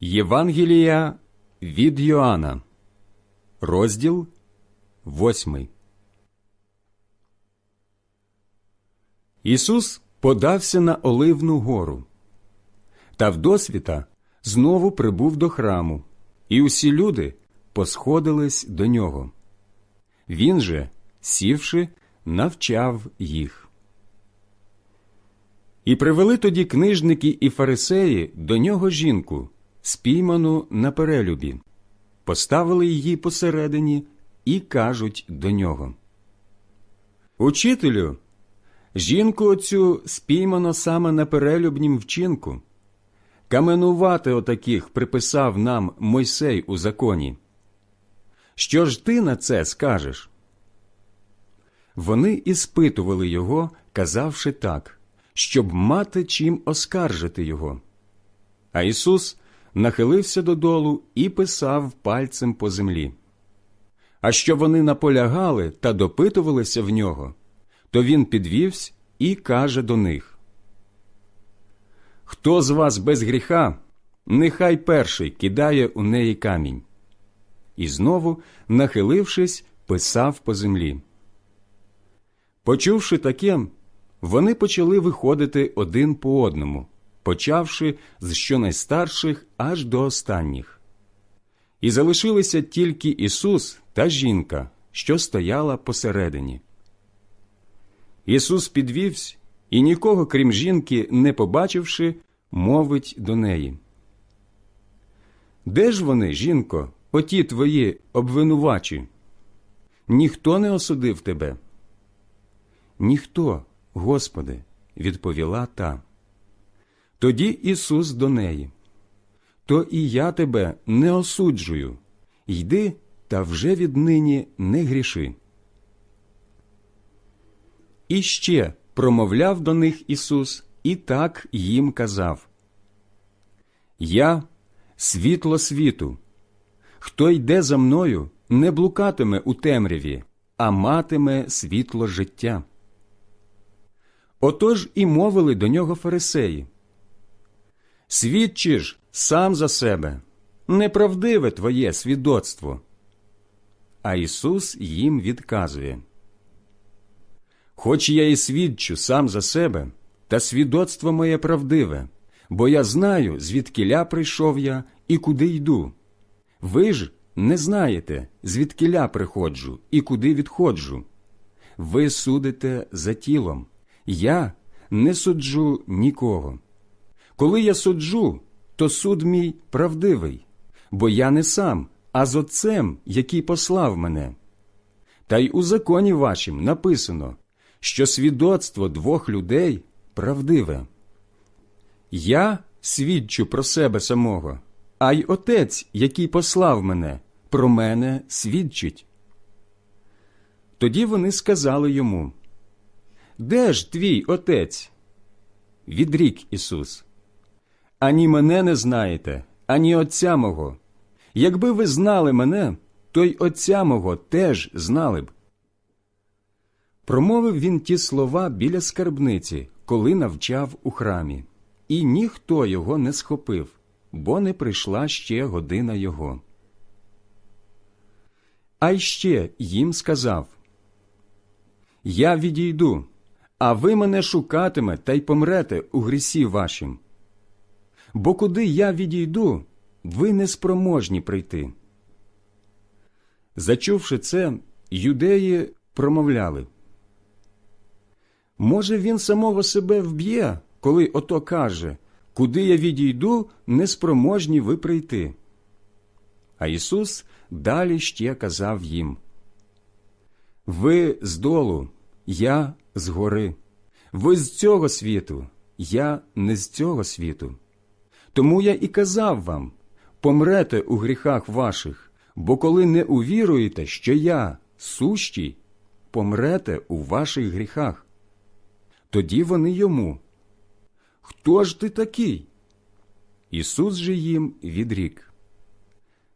Євангелія від Йоанна, розділ восьмий. Ісус подався на Оливну гору, та вдосвіта знову прибув до храму, і усі люди посходились до нього. Він же, сівши, навчав їх. І привели тоді книжники і фарисеї до нього жінку, спійману на перелюбі, поставили її посередині і кажуть до нього. Учителю, жінку оцю спіймано саме на перелюбнім вчинку. Каменувати отаких приписав нам Мойсей у законі. Що ж ти на це скажеш? Вони іспитували його, казавши так, щоб мати чим оскаржити його. А Ісус нахилився додолу і писав пальцем по землі. А що вони наполягали та допитувалися в нього, то він підвівся і каже до них Хто з вас без гріха, нехай перший кидає у неї камінь. І знову, нахилившись, писав по землі. Почувши таке, вони почали виходити один по одному, почавши з щонайстарших аж до останніх. І залишилися тільки Ісус та жінка, що стояла посередині. Ісус підвівся і нікого, крім жінки, не побачивши, мовить до неї. Де ж вони, жінко, оті твої обвинувачі? Ніхто не осудив тебе. Ніхто, Господи, відповіла та. Тоді Ісус до неї. То і я тебе не осуджую. Йди та вже віднині не гріши. І ще промовляв до них Ісус і так їм казав Я світло світу. Хто йде за мною, не блукатиме у темряві, а матиме світло життя. Отож і мовили до нього фарисеї. Свідчиш сам за себе, неправдиве твоє свідоцтво. А Ісус їм відказує Хоч я і свідчу сам за себе, та свідоцтво моє правдиве, бо я знаю, звідкиля прийшов я і куди йду. Ви ж не знаєте, звідкиля приходжу і куди відходжу. Ви судите за тілом, я не суджу нікого. Коли я суджу, то суд мій правдивий, бо я не сам, а з Отцем, який послав мене. Та й у законі вашім написано, що свідоцтво двох людей правдиве. Я свідчу про себе самого, а й Отець, який послав мене, про мене свідчить. Тоді вони сказали йому Де ж твій отець? Відрік Ісус. Ані мене не знаєте, ані Отця мого. Якби ви знали мене, то й Отця мого теж знали б. Промовив він ті слова біля скарбниці, коли навчав у храмі, і ніхто його не схопив, бо не прийшла ще година його. А й ще їм сказав Я відійду, а ви мене шукатиме та й помрете у грісі вашім. Бо куди я відійду, ви неспроможні прийти. Зачувши це, юдеї промовляли. Може, він самого себе вб'є, коли ото каже Куди я відійду, неспроможні ви прийти. А Ісус далі ще казав їм Ви з долу, я з гори, ви з цього світу, я не з цього світу. Тому я і казав вам помрете у гріхах ваших, бо коли не увіруєте, що я сущий, помрете у ваших гріхах. Тоді вони йому. Хто ж ти такий? Ісус же їм відрік.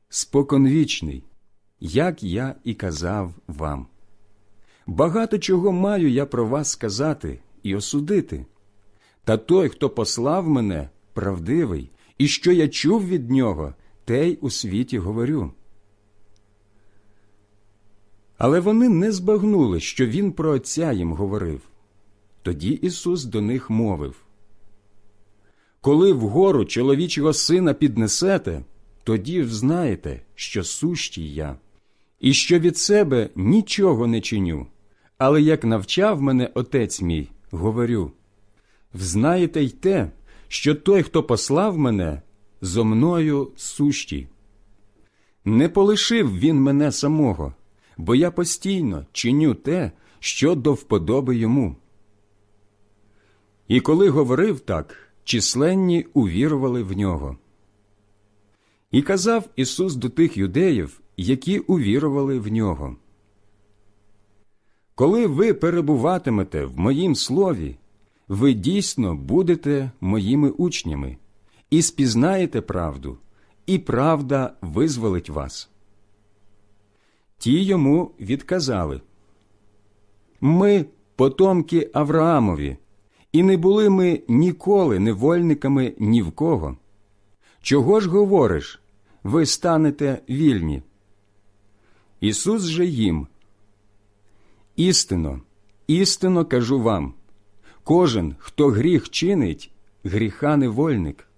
Споконвічний, як я і казав вам. Багато чого маю я про вас сказати і осудити. Та той, хто послав мене, правдивий, і що я чув від нього, те й у світі говорю. Але вони не збагнули, що він про Отця їм говорив. Тоді Ісус до них мовив Коли вгору чоловічого сина піднесете, тоді взнаєте, що сущий я, і що від себе нічого не чиню, але як навчав мене Отець мій, говорю взнаєте й те, що той, хто послав мене, зо мною сущий. Не полишив він мене самого, бо я постійно чиню те, що до вподоби йому. І коли говорив так, численні увірували в нього. І казав Ісус до тих юдеїв, які увірували в нього. Коли ви перебуватимете в моїм слові, ви дійсно будете моїми учнями і спізнаєте правду, і правда визволить вас. Ті йому відказали Ми потомки Авраамові, і не були ми ніколи невольниками ні в кого. Чого ж говориш, ви станете вільні? Ісус же їм. Істинно, істинно кажу вам кожен, хто гріх чинить, гріха невольник.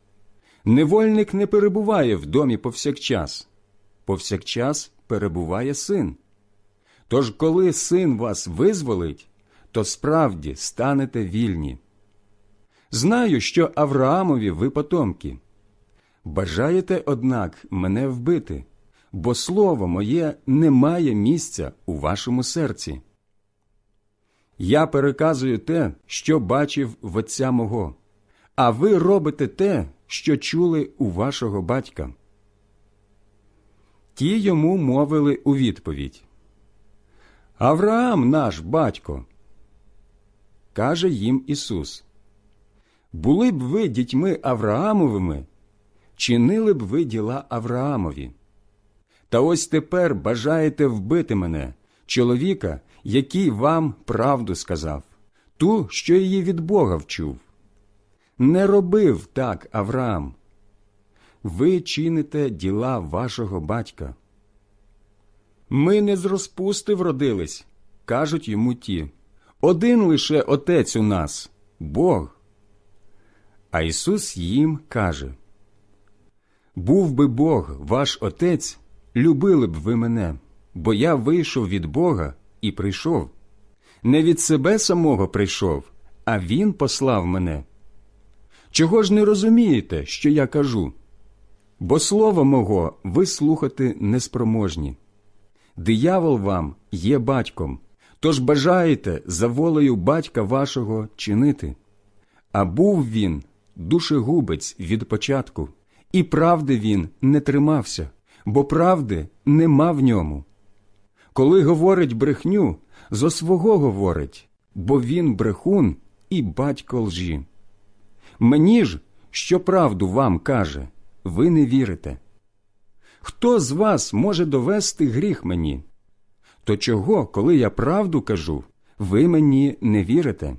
Невольник не перебуває в домі повсякчас, повсякчас перебуває син. Тож, коли син вас визволить, то справді станете вільні. Знаю, що Авраамові ви потомки. Бажаєте, однак, мене вбити, бо слово моє не має місця у вашому серці. Я переказую те, що бачив в отця мого, а ви робите те, що чули у вашого батька. Ті йому мовили у відповідь Авраам наш батько. Каже їм Ісус Були б ви дітьми Авраамовими, чинили б ви діла Авраамові. Та ось тепер бажаєте вбити мене, чоловіка, який вам правду сказав, ту, що її від Бога вчув. Не робив так Авраам. Ви чините діла вашого батька. Ми не з розпусти вродились, кажуть йому ті. Один лише отець у нас Бог. А Ісус їм каже Був би Бог ваш отець, любили б ви мене, бо я вийшов від Бога і прийшов. Не від себе самого прийшов, а Він послав мене. Чого ж не розумієте, що я кажу? Бо слово мого ви слухати неспроможні. Диявол вам є батьком, тож бажаєте за волею батька вашого чинити. А був він душегубець від початку, і правди він не тримався, бо правди нема в ньому. Коли говорить брехню, зо свого говорить, бо він брехун і батько лжі. Мені ж, що правду вам каже, ви не вірите. Хто з вас може довести гріх мені? То чого, коли я правду кажу, ви мені не вірите?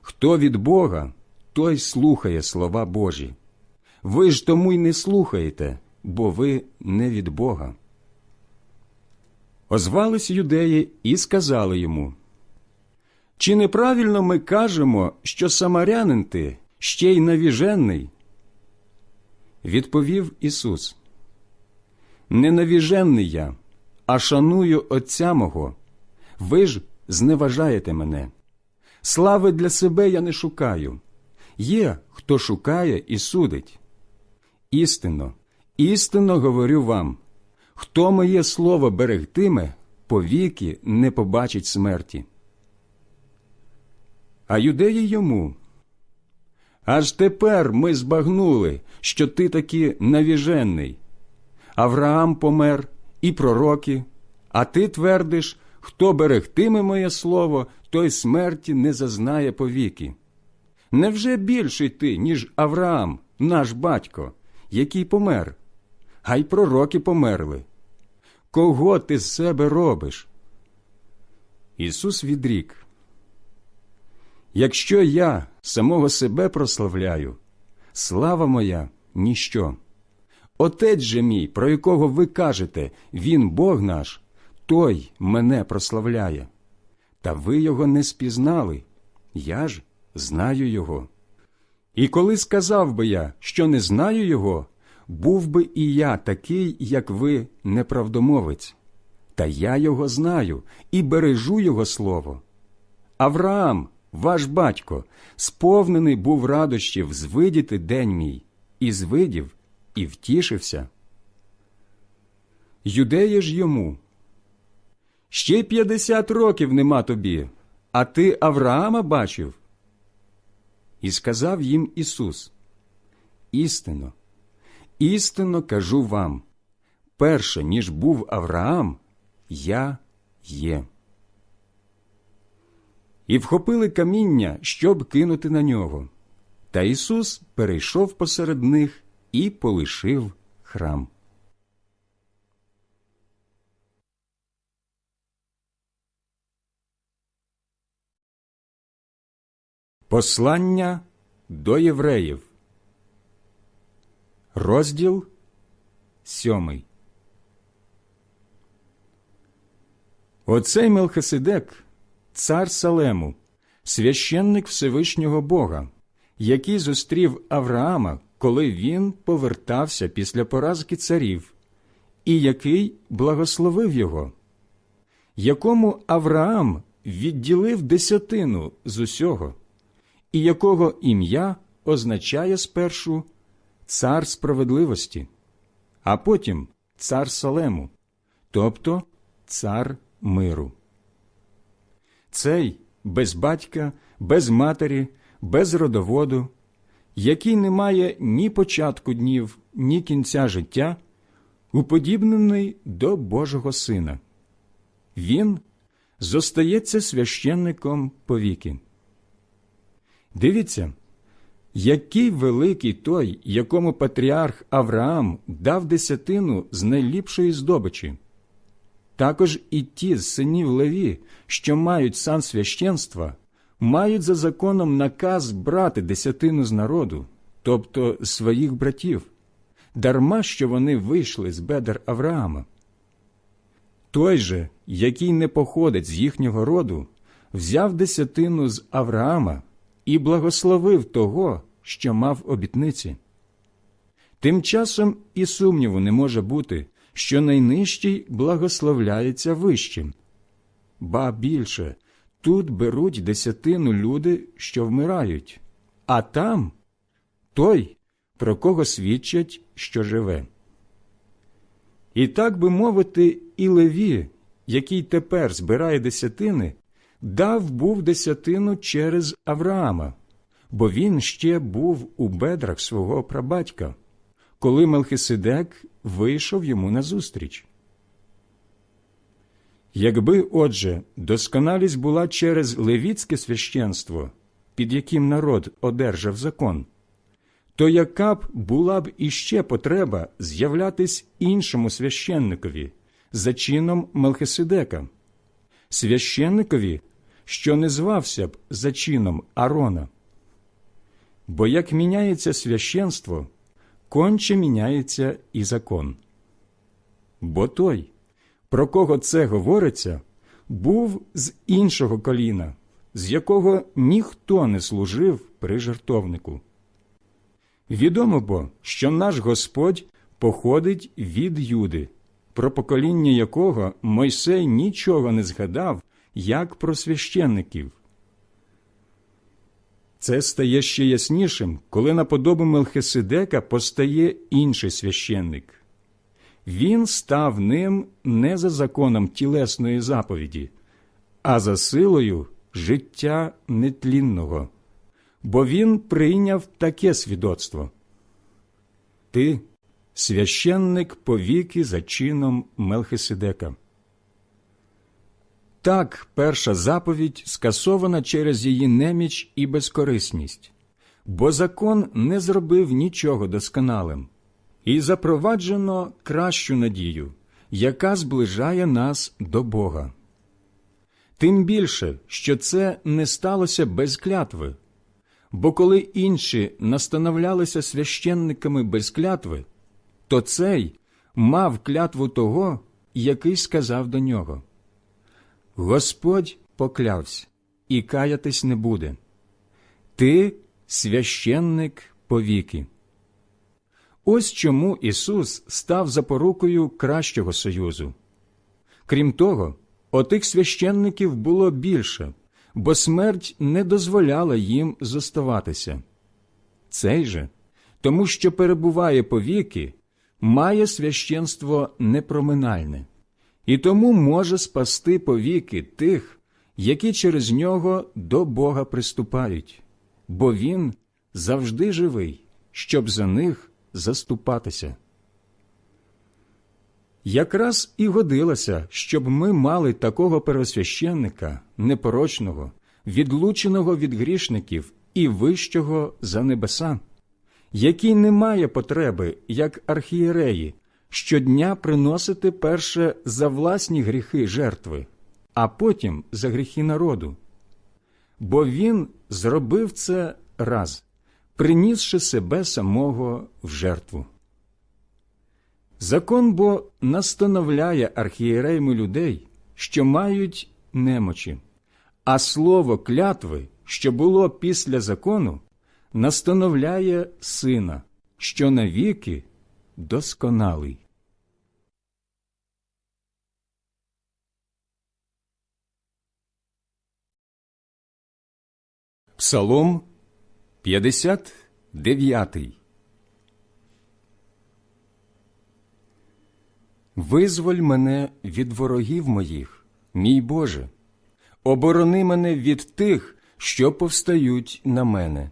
Хто від Бога, той слухає слова Божі. Ви ж тому й не слухаєте, бо ви не від Бога. Озвались юдеї і сказали йому Чи неправильно ми кажемо, що самарянин ти ще й навіжений? Відповів Ісус Не навіжений я, а шаную Отця мого. Ви ж зневажаєте мене. Слави для себе я не шукаю. Є, хто шукає і судить. Істинно, істинно говорю вам. Хто моє слово берегтиме, повіки не побачить смерті. А юдеї йому. Аж тепер ми збагнули, що ти таки навіжений. Авраам помер і пророки, а ти твердиш, хто берегтиме моє слово, той смерті не зазнає повіки. Невже більший ти, ніж Авраам, наш батько, який помер? А й пророки померли. Кого ти з себе робиш? Ісус відрік. Якщо я самого себе прославляю, слава моя ніщо. Отець же мій, про якого ви кажете, він Бог наш, той мене прославляє. Та ви його не спізнали, я ж знаю його. І коли сказав би я, що не знаю його, був би і я такий, як ви, неправдомовець. Та я його знаю і бережу його слово. Авраам, ваш батько, сповнений був радощів звидіти день мій, і звидів, і втішився. Юдеї ж йому. Ще п'ятдесят років нема тобі, а ти Авраама бачив. І сказав їм Ісус: Істинно, істинно кажу вам, перше, ніж був Авраам, я є. І вхопили каміння, щоб кинути на нього. Та Ісус перейшов посеред них і полишив храм. Послання до євреїв. Розділ сьомий. Оцей Мелхиседек, цар Салему, священник Всевишнього Бога, який зустрів Авраама, коли він повертався після поразки царів, і який благословив його, якому Авраам відділив десятину з усього і якого ім'я означає спершу цар справедливості, а потім цар Салему, тобто цар миру. Цей без батька, без матері, без родоводу, який не має ні початку днів, ні кінця життя, уподібнений до Божого Сина. Він зостається священником повіки. Дивіться, який великий той, якому патріарх Авраам дав десятину з найліпшої здобичі. Також і ті з синів Леві, що мають сан священства, мають за законом наказ брати десятину з народу, тобто своїх братів, дарма що вони вийшли з бедер Авраама. Той же, який не походить з їхнього роду, взяв десятину з Авраама і благословив того, що мав обітниці. Тим часом і сумніву не може бути, що найнижчий благословляється вищим. Ба більше тут беруть десятину люди, що вмирають, а там той, про кого свідчать, що живе. І так би мовити, і Леві, який тепер збирає десятини, дав був десятину через Авраама, бо він ще був у бедрах свого прабатька, коли Мелхиседек вийшов йому назустріч. Якби, отже, досконалість була через левіцьке священство, під яким народ одержав закон, то яка б була б іще потреба з'являтись іншому священникові за чином Мелхиседека, священникові, що не звався б за чином Арона. Бо як міняється священство, конче міняється і закон. Бо той, про кого це говориться, був з іншого коліна, з якого ніхто не служив при жертовнику. Відомо бо, що наш Господь походить від Юди, про покоління якого Мойсей нічого не згадав, як про священників. Це стає ще яснішим, коли на подобу Мелхиседека постає інший священник. Він став ним не за законом тілесної заповіді, а за силою життя нетлінного, бо він прийняв таке свідоцтво. Ти священник повіки за чином Мелхиседека. Так перша заповідь скасована через її неміч і безкорисність, бо закон не зробив нічого досконалим, і запроваджено кращу надію, яка зближає нас до Бога. Тим більше, що це не сталося без клятви, Бо коли інші настановлялися священниками без клятви, то цей мав клятву того, який сказав до нього Господь поклявся і каятись не буде. Ти священник повіки. Ось чому Ісус став запорукою кращого союзу. Крім того, отих священників було більше, бо смерть не дозволяла їм зоставатися. Цей же, тому що перебуває повіки, має священство непроминальне, і тому може спасти повіки тих, які через нього до Бога приступають, бо Він завжди живий, щоб за них заступатися. Якраз і годилося, щоб ми мали такого первосвященника, непорочного, відлученого від грішників і вищого за небеса, який не має потреби, як архієреї, щодня приносити перше за власні гріхи жертви, а потім за гріхи народу. Бо він зробив це раз, принісши себе самого в жертву. Закон бо настановляє архієреями людей, що мають немочі, а слово клятви, що було після закону, настановляє сина, що навіки досконалий. Псалом 59 Визволь мене від ворогів моїх, мій Боже, оборони мене від тих, що повстають на мене.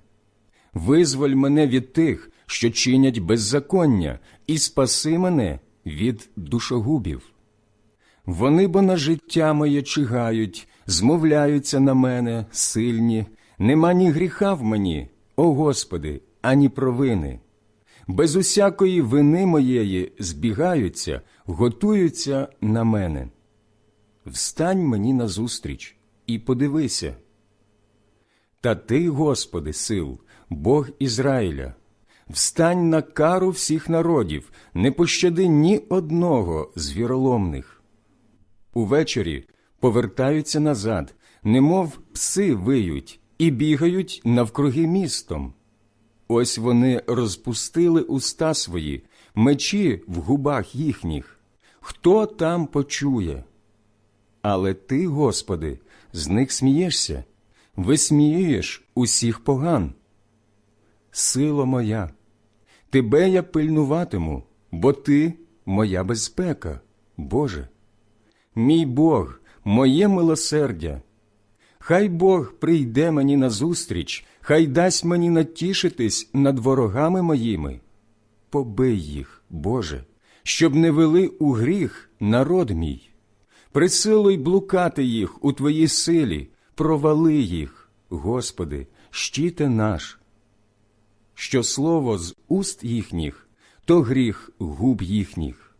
Визволь мене від тих, що чинять беззаконня, і спаси мене від душогубів. Вони бо на життя моє чигають, змовляються на мене, сильні, нема ні гріха в мені, о Господи, ані провини. Без усякої вини моєї збігаються, готуються на мене. Встань мені назустріч і подивися. Та ти, Господи, сил, Бог Ізраїля, встань на кару всіх народів, не пощади ні одного з віроломних. Увечері повертаються назад, немов пси виють, і бігають навкруги містом. Ось вони розпустили уста свої, мечі в губах їхніх. Хто там почує? Але ти, Господи, з них смієшся, висміюєш усіх поган. Сило моя, тебе я пильнуватиму, бо ти моя безпека, Боже. Мій Бог, моє милосердя. Хай Бог прийде мені назустріч, хай дасть мені натішитись над ворогами моїми. Побий їх, Боже, щоб не вели у гріх народ мій. Присилуй блукати їх у Твоїй силі, провали їх, Господи, щите наш. Що слово з уст їхніх, то гріх губ їхніх.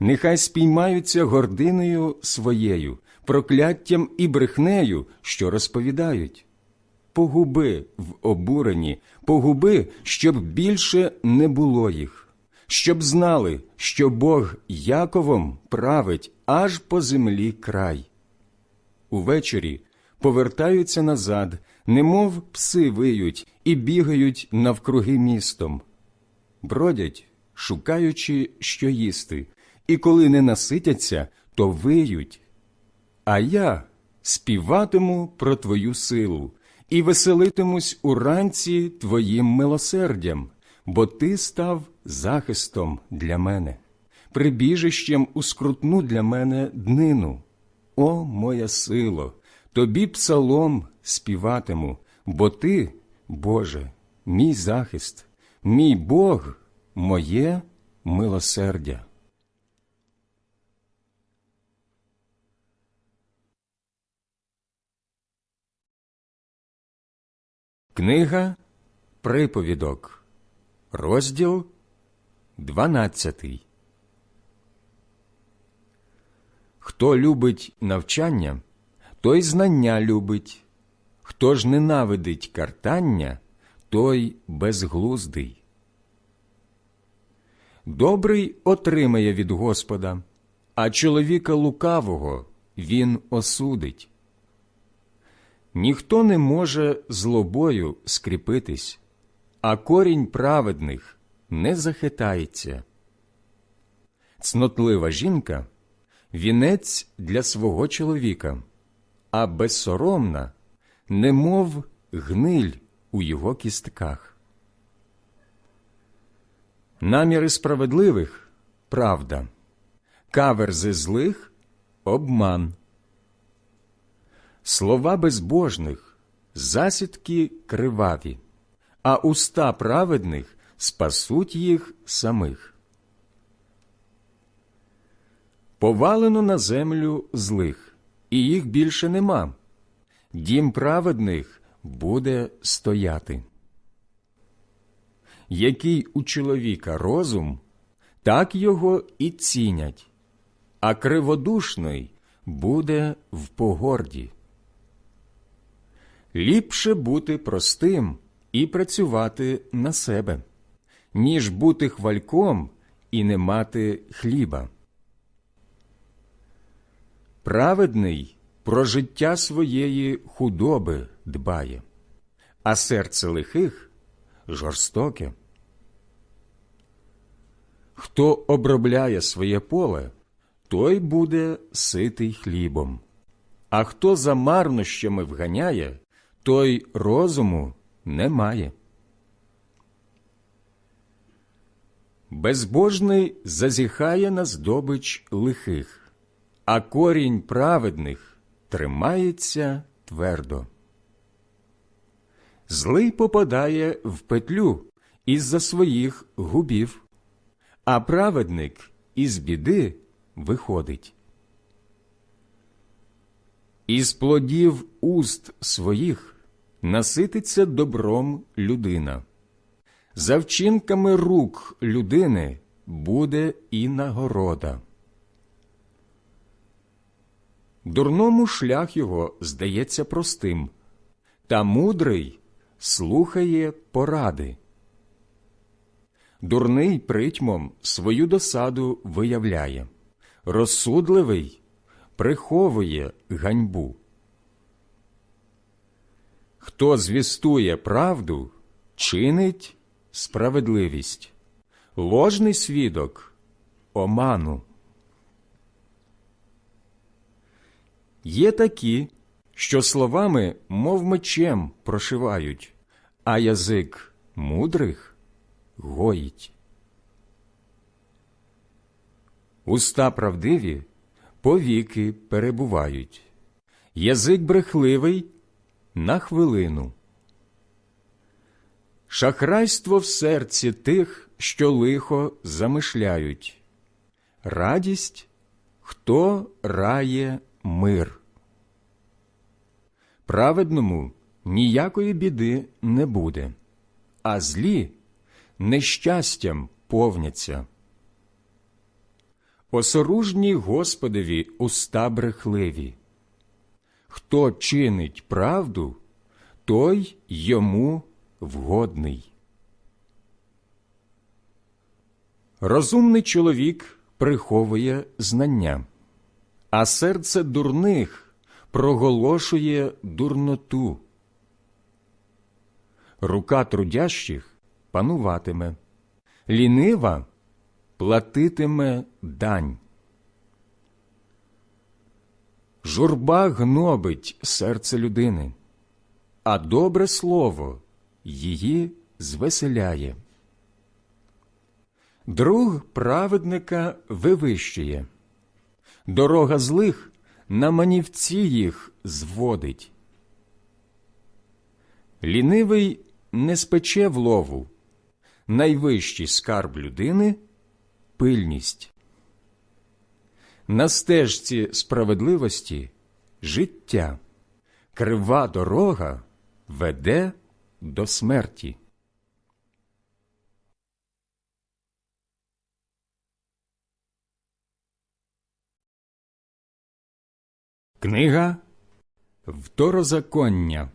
Нехай спіймаються гординою своєю, прокляттям і брехнею, що розповідають. Погуби в обуренні, погуби, щоб більше не було їх, щоб знали, що Бог Яковом править аж по землі край. Увечері повертаються назад, немов пси виють і бігають навкруги містом, бродять, шукаючи, що їсти, і коли не наситяться, то виють. А я співатиму про твою силу і веселитимусь уранці твоїм милосердям, бо ти став захистом для мене, прибіжищем у скрутну для мене днину. О, моя сило, тобі псалом співатиму, бо ти, Боже, мій захист, мій Бог, моє милосердя. Книга Приповідок, розділ 12 Хто любить навчання, той знання любить, хто ж ненавидить картання, той безглуздий. Добрий отримає від Господа, а чоловіка лукавого він осудить. Ніхто не може злобою скріпитись, а корінь праведних не захитається. Цнотлива жінка вінець для свого чоловіка, а безсоромна, немов гниль у його кістках. Наміри справедливих правда, каверзи злих обман. Слова безбожних засідки криваві, а уста праведних спасуть їх самих. Повалено на землю злих, і їх більше нема. Дім праведних буде стояти. Який у чоловіка розум, так його і цінять, а криводушний буде в погорді. Ліпше бути простим і працювати на себе, ніж бути хвальком і не мати хліба. Праведний про життя своєї худоби дбає, а серце лихих жорстоке. Хто обробляє своє поле, той буде ситий хлібом, а хто за марнощами вганяє, той розуму не має. Безбожний зазіхає на здобич лихих, а корінь праведних тримається твердо. Злий попадає в петлю із-за своїх губів, а праведник із біди виходить. Із плодів уст своїх насититься добром людина. За вчинками рук людини буде і нагорода. Дурному шлях його здається простим, та мудрий слухає поради. Дурний притьмом свою досаду виявляє, розсудливий приховує ганьбу. Хто звістує правду, чинить справедливість, ложний свідок оману. Є такі, що словами, мов мечем, прошивають, а язик мудрих гоїть. Уста правдиві повіки перебувають, язик брехливий на хвилину. Шахрайство в серці тих, що лихо замишляють, радість, хто рає мир. Праведному ніякої біди не буде, а злі нещастям повняться. Осоружні Господові уста брехливі. Хто чинить правду, той йому вгодний. Розумний чоловік приховує знання, а серце дурних проголошує дурноту. Рука трудящих пануватиме, лінива платитиме дань. Журба гнобить серце людини, а добре слово її звеселяє. Друг праведника вивищує, дорога злих на манівці їх зводить. Лінивий не спече в лову, найвищий скарб людини пильність. На стежці справедливості життя, крива дорога веде до смерті. Книга Второзаконня,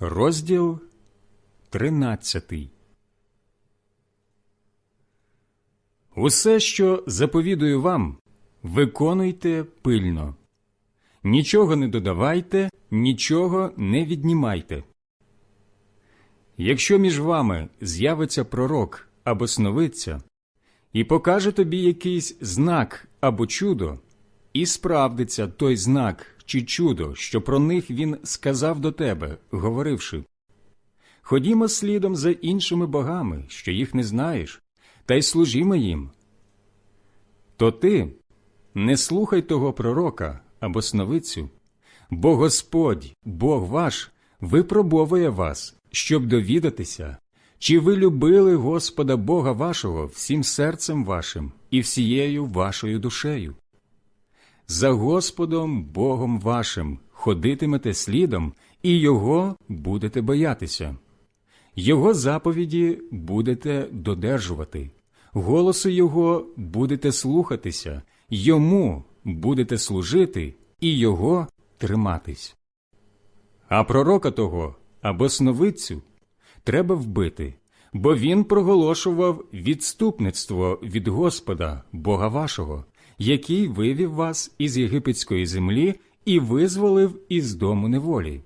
Розділ тринадцятий. Усе, що заповідую вам, виконуйте пильно. Нічого не додавайте, нічого не віднімайте. Якщо між вами з'явиться пророк або сновидця, і покаже тобі якийсь знак або чудо, і справдиться той знак чи чудо, що про них він сказав до тебе, говоривши Ходімо слідом за іншими богами, що їх не знаєш, та й служімо їм. То ти не слухай того пророка або сновицю, бо Господь, Бог ваш, випробовує вас, щоб довідатися, чи ви любили Господа Бога вашого всім серцем вашим і всією вашою душею. За Господом Богом вашим ходитимете слідом, і Його будете боятися. Його заповіді будете додержувати, голосу Його будете слухатися, йому будете служити і Його триматись. А пророка того або сновидцю треба вбити, бо він проголошував відступництво від Господа, Бога вашого, який вивів вас із єгипетської землі і визволив із дому неволі.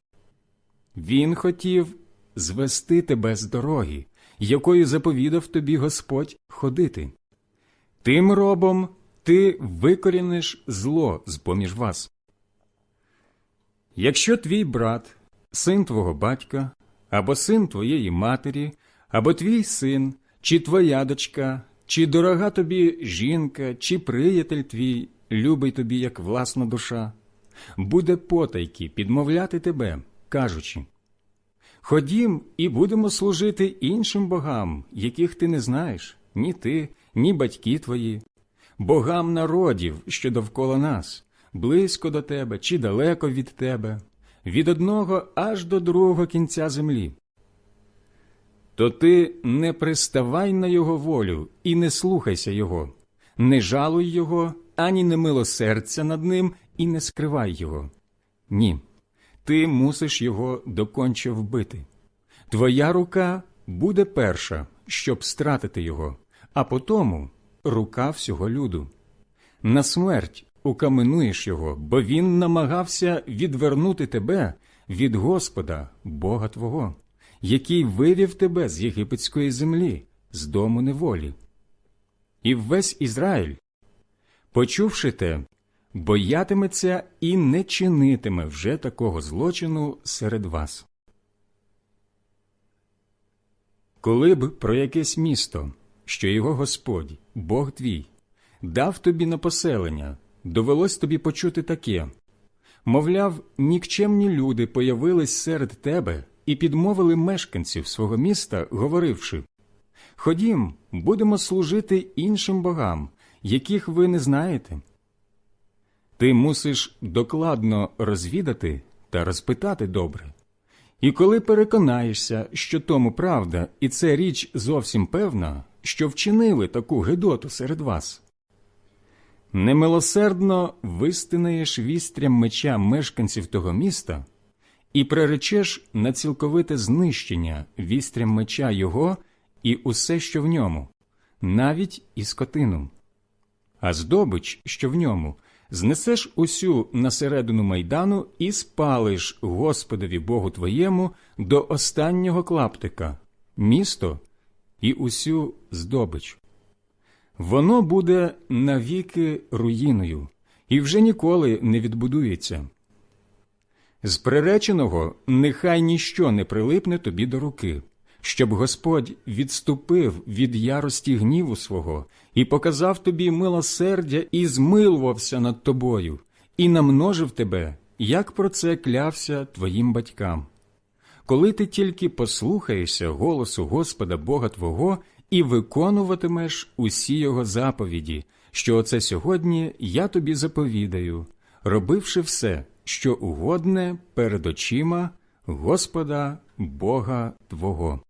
Він хотів звести тебе з дороги, якою заповідав тобі Господь ходити. Тим робом ти викоріниш зло з поміж вас. Якщо твій брат, син твого батька, або син твоєї матері, або твій син, чи твоя дочка, чи дорога тобі жінка, чи приятель твій, любий тобі, як власна душа, буде потайки підмовляти тебе, кажучи. Ходім і будемо служити іншим богам, яких ти не знаєш, ні ти, ні батьки твої, богам народів, що довкола нас, близько до тебе чи далеко від тебе, від одного аж до другого кінця землі. То ти не приставай на його волю і не слухайся його, не жалуй його, ані не милосердця над ним і не скривай його. Ні ти мусиш його доконче вбити. Твоя рука буде перша, щоб стратити його, а потому рука всього люду. На смерть укаменуєш його, бо він намагався відвернути тебе від Господа, Бога Твого, який вивів тебе з єгипетської землі, з дому неволі. І весь Ізраїль, почувши те, боятиметься і не чинитиме вже такого злочину серед вас. Коли б про якесь місто, що його Господь, Бог твій, дав тобі на поселення, довелось тобі почути таке мовляв, нікчемні люди появились серед тебе і підмовили мешканців свого міста, говоривши Ходім, будемо служити іншим богам, яких ви не знаєте. Ти мусиш докладно розвідати та розпитати добре. І коли переконаєшся, що тому правда, і це річ зовсім певна, що вчинили таку гидоту серед вас, немилосердно вистинаєш вістрям меча мешканців того міста і приречеш на цілковите знищення вістрям меча його і усе, що в ньому, навіть і скотину, а здобич, що в ньому знесеш усю на середину майдану і спалиш Господові Богу твоєму до останнього клаптика, місто і усю здобич. Воно буде навіки руїною і вже ніколи не відбудується. З приреченого нехай ніщо не прилипне тобі до руки щоб Господь відступив від ярості гніву свого і показав тобі милосердя і змилувався над тобою, і намножив тебе, як про це клявся твоїм батькам. Коли ти тільки послухаєшся голосу Господа Бога Твого і виконуватимеш усі його заповіді, що оце сьогодні я тобі заповідаю, робивши все, що угодне перед очима Господа Бога Твого.